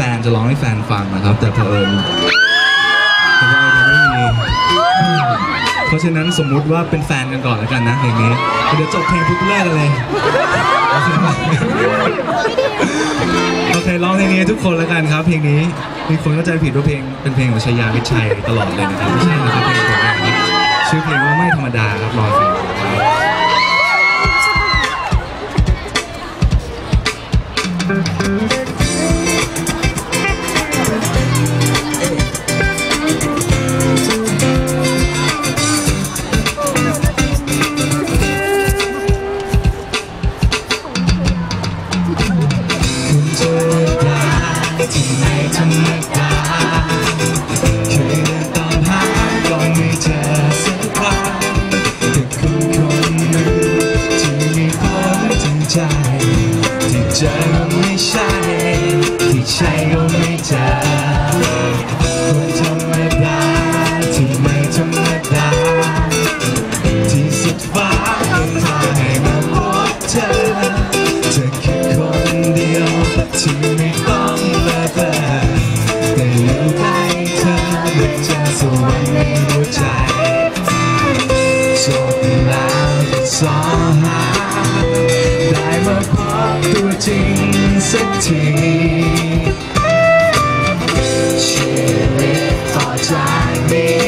ฟนจะร้องให้แฟนฟังนะครับ แต่เผอิญเผอิญยังไม่มีเพราะฉะนั้นสมมุติว่าเป็นแฟนกันก่อนแล้วกันนะเพลงนี้เดี๋ยวจบเพลงปุ๊บเลิกเลยโอเคร้องเพลงนี้ทุกคนแล้วกันครับ เพลงนี้มีคนเข้าใจผิดว่าเพลงเป็นเพลงของชายาวิชัยตลอดเลยนะครับไม่ใช่นะครับเพลงผมเองครับชื่อเพลงว่าไม่ธรรมดาครับรอฟัง ไหนธรรมดาเคยเดินตามหาก็ไม่เจอสักครั้งแต่คุณคนหนึ่งที่มีความจริงใจ ที่เจอก็ไม่ใช่ ที่ใช่ก็ไม่เจอ แล้อหาได้มาพบตัวจริงสักทีชีวิตต่อจากนี้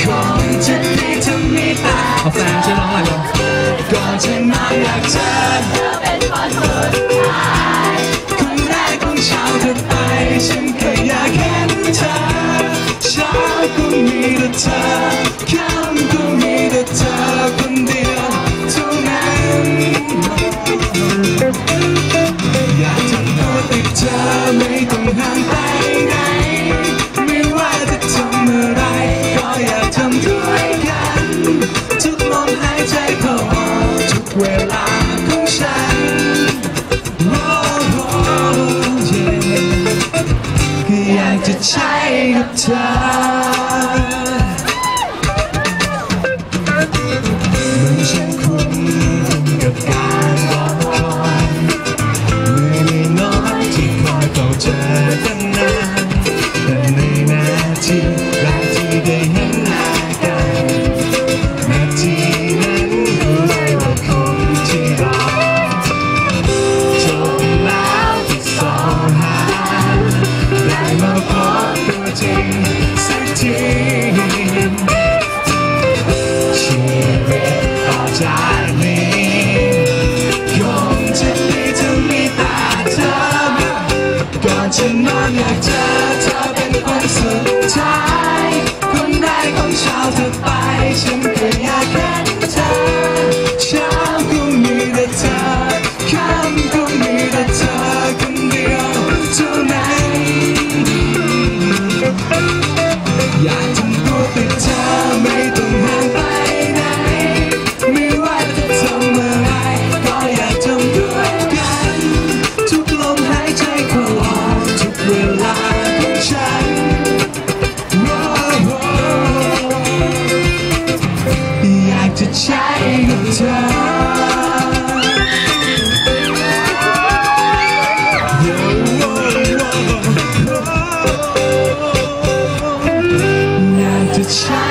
คงจะดีถ้ามีตาเอาแฟนช่วยร้องหน่อย อน ก่อน child.